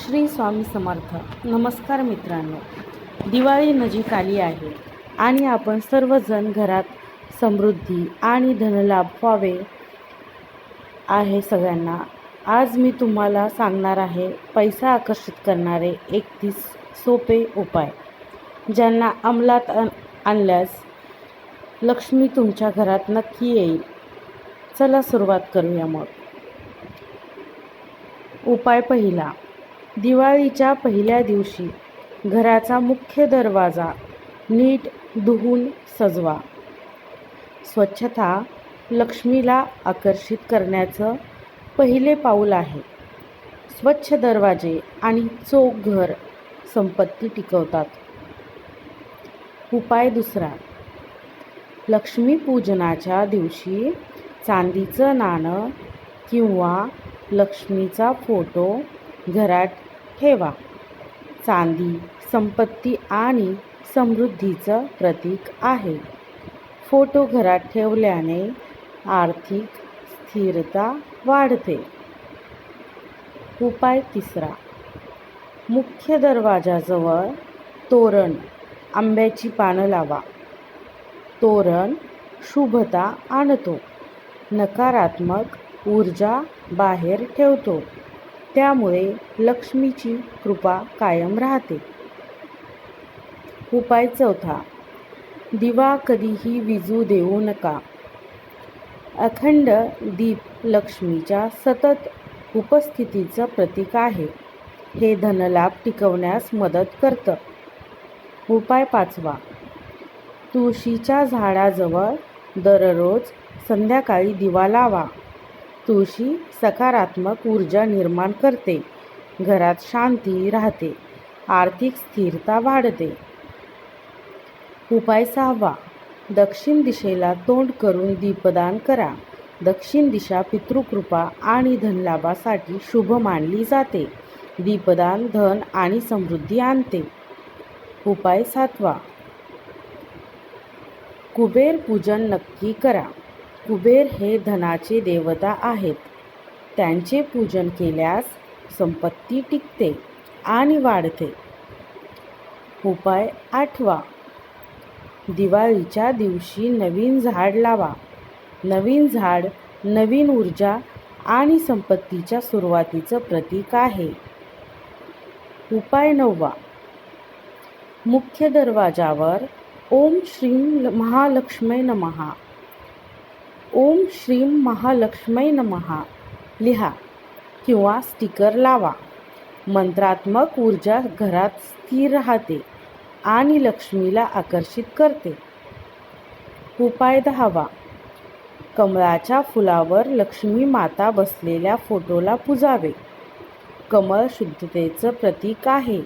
श्री स्वामी समर्थ. नमस्कार मित्रांनो. दिवाळी नजीक आली आहे आणि आपण सर्वजण घरात समृद्धी आणि धनलाभ व्हावे आहे सगळ्यांना. आज मी तुम्हाला सांगणार आहे पैसा आकर्षित करणारे एकतीस सोपे उपाय ज्यांना अंमलात आण आणल्यास लक्ष्मी तुमच्या घरात नक्की येईल. चला सुरुवात करूया मग. उपाय पहिला दिवाळीच्या पहिल्या दिवशी घराचा मुख्य दरवाजा नीट धुवून सजवा. स्वच्छता लक्ष्मीला आकर्षित करण्याचं पहिले पाऊल आहे. स्वच्छ दरवाजे आणि चोख घर संपत्ती टिकवतात. उपाय दुसरा लक्ष्मीपूजनाच्या दिवशी चांदीचं नाणं किंवा लक्ष्मीचा फोटो घरात ठेवा. चांदी संपत्ती आणि समृद्धीचं प्रतीक आहे. फोटो घरात ठेवल्याने आर्थिक स्थिरता वाढते. उपाय तिसरा. मुख्य दरवाजाजवळ तोरण आंब्याची पानं लावा. तोरण शुभता आणतो. नकारात्मक ऊर्जा बाहेर ठेवतो. त्यामुळे लक्ष्मीची कृपा कायम राहते. उपाय चौथा. दिवा कधीही विजू देऊ नका. अखंड दीप लक्ष्मीच्या सतत उपस्थितीचं प्रतीक आहे. हे धनलाभ टिकवण्यास मदत करतं. उपाय पाचवा. तुळशीच्या झाडाजवळ दररोज संध्याकाळी दिवा लावा. तुळशी सकारात्मक ऊर्जा निर्माण करते. घरात शांती राहते. आर्थिक स्थिरता वाढते. उपाय सहावा. दक्षिण दिशेला तोंड करून दीपदान करा. दक्षिण दिशा पितृकृपा आणि धनलाभासाठी शुभ मानली जाते. दीपदान धन आणि समृद्धी आणते. उपाय सातवा. कुबेर पूजन नक्की करा. कुबेर हे धनाचे देवता आहेत. त्यांचे पूजन केल्यास संपत्ती टिकते आणि वाढते. उपाय आठवा. दिवाळीच्या दिवशी नवीन झाड लावा. नवीन झाड नवीन ऊर्जा आणि संपत्तीच्या सुरुवातीचं प्रतीक आहे. उपाय नववा. मुख्य दरवाजावर ओम श्रीम महालक्ष्मी नमहा ओम श्रीम महालक्ष्मी नमहा लिहा. किंवा स्टिकर लावा. मंत्रात्मक ऊर्जा घरात स्थिर राहते आणि लक्ष्मीला आकर्षित करते. उपाय दहावा. कमळाच्या फुलावर लक्ष्मी माता बसलेल्या फोटोला पुजावे. कमळ शुद्धतेचं प्रतीक आहे.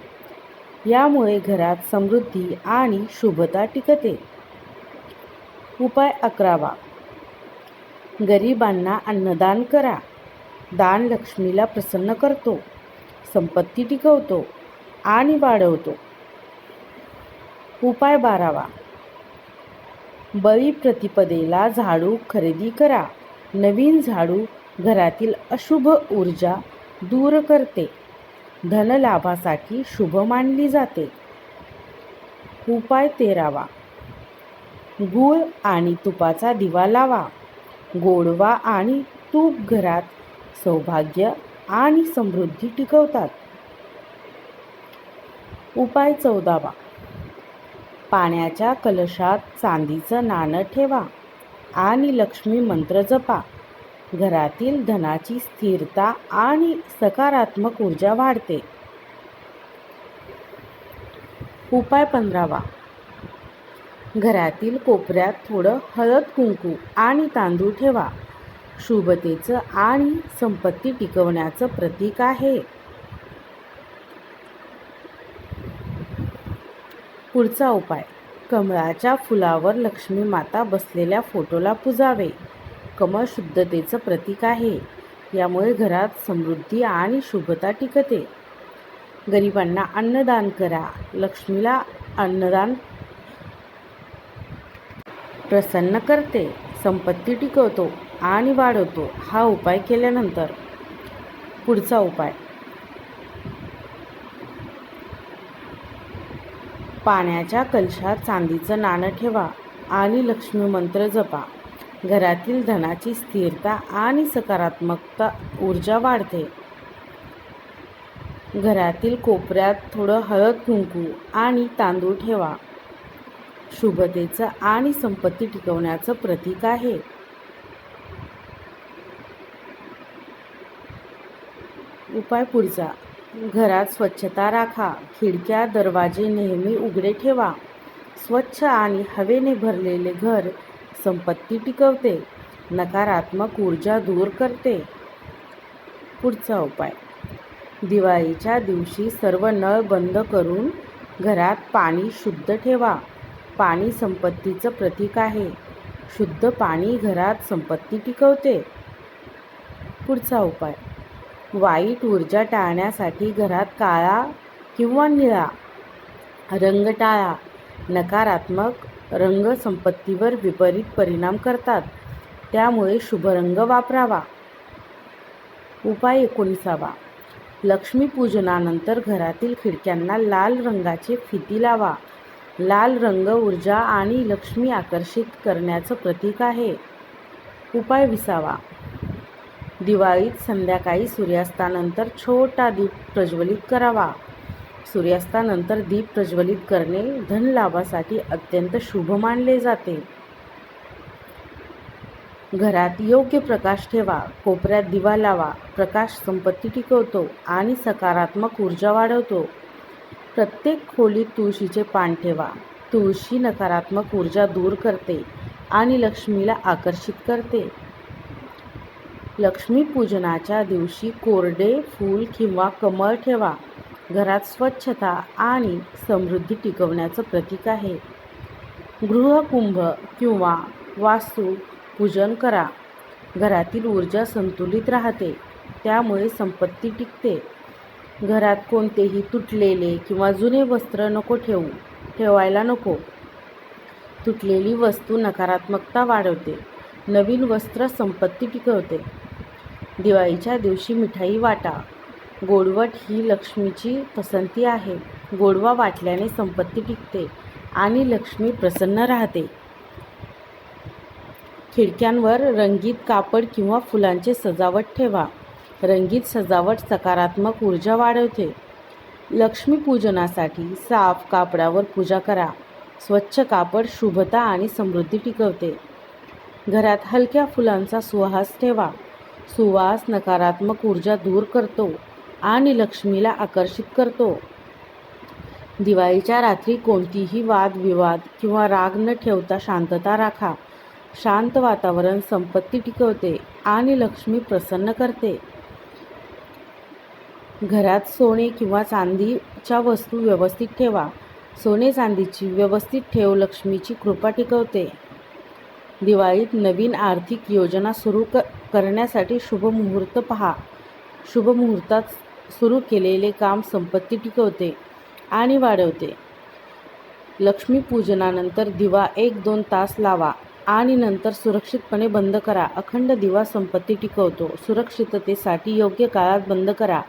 यामुळे घरात समृद्धी आणि शुभता टिकते. उपाय अकरावा. गरिबांना अन्नदान करा. दान लक्ष्मीला प्रसन्न करतो. संपत्ती टिकवतो आणि वाढवतो. उपाय बारावा. बळी प्रतिपदेला झाडू खरेदी करा. नवीन झाडू घरातील अशुभ ऊर्जा दूर करते. धनलाभासाठी शुभ मानली जाते. उपाय तेरावा. गूळ आणि तुपाचा दिवा लावा. गोडवा आणि तूप घरात सौभाग्य आणि समृद्धी टिकवतात. उपाय चौदावा. पाण्याच्या कलशात चांदीचं नाणं ठेवा आणि लक्ष्मी मंत्र जपा. घरातील धनाची स्थिरता आणि सकारात्मक ऊर्जा वाढते. उपाय पंधरावा. घरातील कोपऱ्यात थोडं हळद कुंकू आणि तांदूळ ठेवा. शुभतेचं आणि संपत्ती टिकवण्याचं प्रतीक आहे. पुढचा उपाय. कमळाच्या फुलावर लक्ष्मी माता बसलेल्या फोटोला पुजावे. कमळ शुद्धतेचं प्रतीक आहे. यामुळे घरात समृद्धी आणि शुभता टिकते. गरिबांना अन्नदान करा. लक्ष्मीला अन्नदान प्रसन्न करते संपत्ती टिकवतो आणि वाढवतो हा उपाय केल्यानंतर. पुढचा उपाय. पाण्याच्या कलशात चांदीचं नाणं ठेवा आणि लक्ष्मी मंत्र जपा. घरातील धनाची स्थिरता आणि सकारात्मकता ऊर्जा वाढते. घरातील कोपऱ्यात थोडं हळद कुंकू आणि तांदूळ ठेवा. शुभतेचं आणि संपत्ती टिकवण्याचं प्रतीक आहे. उपाय पुढचा. घरात स्वच्छता राखा. खिडक्या दरवाजे नेहमी उघडे ठेवा. स्वच्छ आणि हवेने भरलेले घर संपत्ती टिकवते. नकारात्मक ऊर्जा दूर करते. पुढचा उपाय. दिवाळीच्या दिवशी सर्व नळ बंद करून घरात पाणी शुद्ध ठेवा. पाणी संपत्तीचं प्रतीक आहे. शुद्ध पाणी घरात संपत्ती टिकवते. पुढचा उपाय. वाईट ऊर्जा टाळण्यासाठी घरात काळा किंवा निळा रंग टाळा. नकारात्मक रंग संपत्तीवर विपरीत परिणाम करतात. त्यामुळे शुभ रंग वापरावा. उपाय एकोणीसावा. लक्ष्मीपूजनानंतर घरातील खिडक्यांना लाल रंगाची फिती लावा. लाल रंग ऊर्जा आणि लक्ष्मी आकर्षित करण्याचं प्रतीक आहे. उपाय विसावा. दिवाळीत संध्याकाळी सूर्यास्तानंतर छोटा दीप प्रज्वलित करावा. सूर्यास्तानंतर दीप प्रज्वलित करणे धनलाभासाठी अत्यंत शुभ मानले जाते. घरात योग्य प्रकाश ठेवा कोपऱ्यात दिवा लावा प्रकाश संपत्ती टिकवतो आणि सकारात्मक ऊर्जा वाढवतो. प्रत्येक खोलीत तुळशीचे पान ठेवा. तुळशी नकारात्मक ऊर्जा दूर करते आणि लक्ष्मीला आकर्षित करते. लक्ष्मीपूजनाच्या दिवशी कोरडे फूल किंवा कमळ ठेवा. घरात स्वच्छता आणि समृद्धी टिकवण्याचं प्रतीक आहे. गृहकुंभ किंवा वास्तू पूजन करा. घरातील ऊर्जा संतुलित राहते त्यामुळे संपत्ती टिकते. घरात कोणतेही तुटलेले किंवा जुने वस्त्र नको ठेवू ठेवायला नको. तुटलेली वस्तू नकारात्मकता वाढवते नवीन वस्त्र संपत्ती टिकवते दिवाळीच्या दिवशी मिठाई वाटा. गोडवट ही लक्ष्मीची पसंती आहे. गोडवा वाटल्याने संपत्ती टिकते आणि लक्ष्मी प्रसन्न राहते. खिडक्यांवर रंगीत कापड किंवा फुलांचे सजावट ठेवा. रंगीत सजावट सकारात्मक ऊर्जा वाढवते. लक्ष्मीपूजनासाठी साफ कापडावर पूजा करा. स्वच्छ कापड शुभता आणि समृद्धी टिकवते. घरात हलक्या फुलांचा सुवास ठेवा. सुवास नकारात्मक ऊर्जा दूर करतो आणि लक्ष्मीला आकर्षित करतो. दिवाळीच्या रात्री कोणतीही वादविवाद किंवा राग न ठेवता शांतता राखा. शांत वातावरण संपत्ती टिकवते आणि लक्ष्मी प्रसन्न करते. घरात सोने किंवा चांदीच्या वस्तू व्यवस्थित ठेवा. सोने चांदीची व्यवस्थित ठेव लक्ष्मीची कृपा टिकवते. दिवाळीत नवीन आर्थिक योजना सुरू क करण्यासाठी शुभ मुहूर्त पहा. शुभ मुहूर्तात सुरू केलेले काम संपत्ती टिकवते आणि वाढवते. लक्ष्मीपूजनानंतर दिवा एक दोन तास लावा आणि नंतर सुरक्षितपणे बंद करा. अखंड दिवा संपत्ती टिकवतो. सुरक्षिततेसाठी योग्य काळात बंद करा.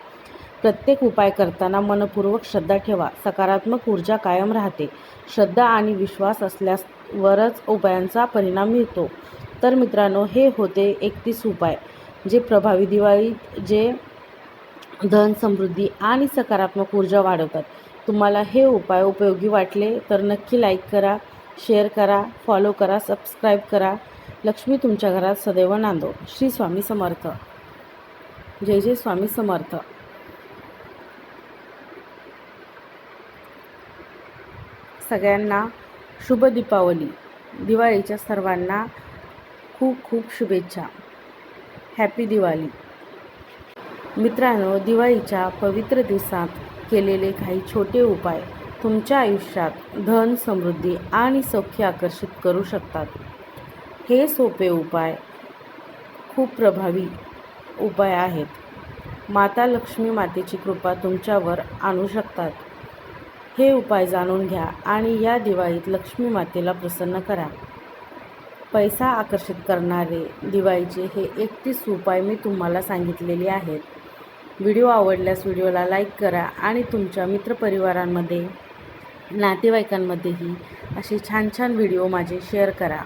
प्रत्येक उपाय करताना मनपूर्वक श्रद्धा ठेवा. सकारात्मक ऊर्जा कायम राहते. श्रद्धा आणि विश्वास असल्यावरच उपायांचा परिणाम मिळतो. तर मित्रांनो हे होते एकतीस उपाय जे प्रभावी दिवाळीत जे धन समृद्धी आणि सकारात्मक ऊर्जा वाढवतात. तुम्हाला हे उपाय उपयोगी वाटले तर नक्की लाईक करा शेअर करा फॉलो करा सबस्क्राईब करा. लक्ष्मी तुमच्या घरात सदैव नांदो. श्री स्वामी समर्थ. जय जय स्वामी समर्थ. सगळ्यांना शुभ दीपावली. दिवाळीच्या सर्वांना खूप खूप शुभेच्छा. हॅपी दिवाळी. मित्रांनो दिवाळीच्या पवित्र दिवसात केलेले काही छोटे उपाय तुमच्या आयुष्यात धन समृद्धी आणि सौख्य आकर्षित करू शकतात. हे सोपे उपाय खूप प्रभावी उपाय आहेत. माता लक्ष्मी मातेची कृपा तुमच्यावर आणू शकतात. हे उपाय जाणून घ्या आणि या दिवाळीत लक्ष्मी मातेला प्रसन्न करा. पैसा आकर्षित करणारे दिवाळीचे हे एकतीस उपाय मी तुम्हाला सांगितलेले आहेत. व्हिडिओ आवडल्यास व्हिडिओला लाईक करा आणि तुमच्या मित्रपरिवारांमध्ये नातेवाईकांमध्येही असे छान छान व्हिडिओ माझे शेअर करा.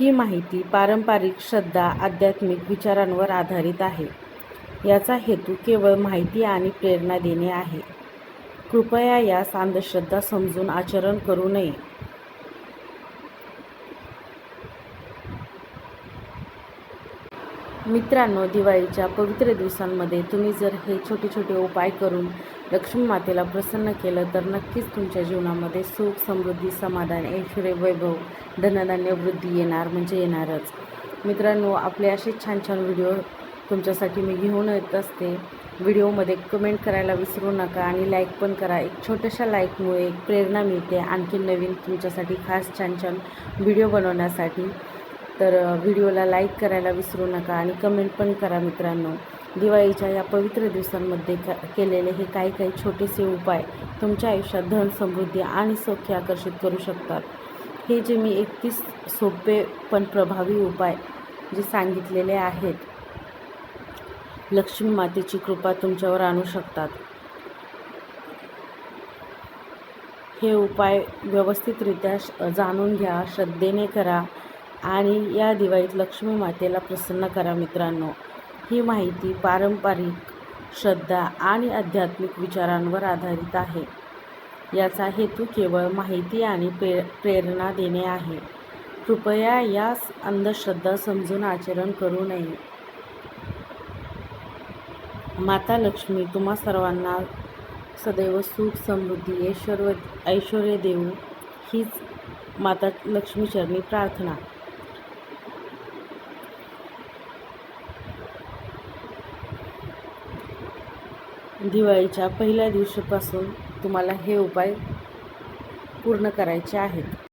ही माहिती पारंपरिक श्रद्धा आध्यात्मिक विचारांवर आधारित आहे. याचा हेतू केवळ माहिती आणि प्रेरणा देणे आहे. कृपया यास अंधश्रद्धा समजून आचरण करू नये. मित्रांनो दिवाळीच्या पवित्र दिवसांमध्ये तुम्ही जर हे छोटे छोटे उपाय करून लक्ष्मी मातेला प्रसन्न केलं तर नक्कीच तुमच्या जीवनामध्ये सुख समृद्धी समाधान ऐश्वर्य वैभव धनधान्य वृद्धी येणार म्हणजे येणारच. मित्रांनो आपले असे छान छान व्हिडिओ तुमच्यासाठी मी घेऊन येत असते. व्हिडिओमध्ये कमेंट करायला विसरू नका आणि लाईक पण करा. एक छोट्याशा लाईकमुळे एक प्रेरणा मिळते आणखी नवीन तुमच्यासाठी खास छान छान व्हिडिओ बनवण्यासाठी. तर व्हिडिओला लाईक करायला विसरू नका आणि कमेंट पण करा मित्रांनो. दिवाळीच्या या पवित्र दिवसांमध्ये क केलेले हे काही काही छोटेसे उपाय तुमच्या आयुष्यात धन समृद्धी आणि सौख्य आकर्षित करू शकतात. हे जे मी एकतीस सोपे पण प्रभावी उपाय जे सांगितलेले आहेत लक्ष्मी मातेची कृपा तुमच्यावर आणू शकतात. हे उपाय व्यवस्थितरित्या श- जाणून घ्या श्रद्धेने करा आणि या दिवाळीत लक्ष्मी मातेला प्रसन्न करा मित्रांनो. ही माहिती पारंपरिक श्रद्धा आणि आध्यात्मिक विचारांवर आधारित आहे. याचा हेतू केवळ माहिती आणि प्रे प्रेरणा देणे आहे. कृपया यास अंधश्रद्धा समजून आचरण करू नये. माता लक्ष्मी तुम्हा सर्वांना सदैव सुख समृद्धी ऐश्वर ऐश्वर देऊ हीच माता लक्ष्मीचरणी प्रार्थना. दिवाळीच्या पहिल्या दिवशीपासून तुम्हाला हे उपाय पूर्ण करायचे आहेत.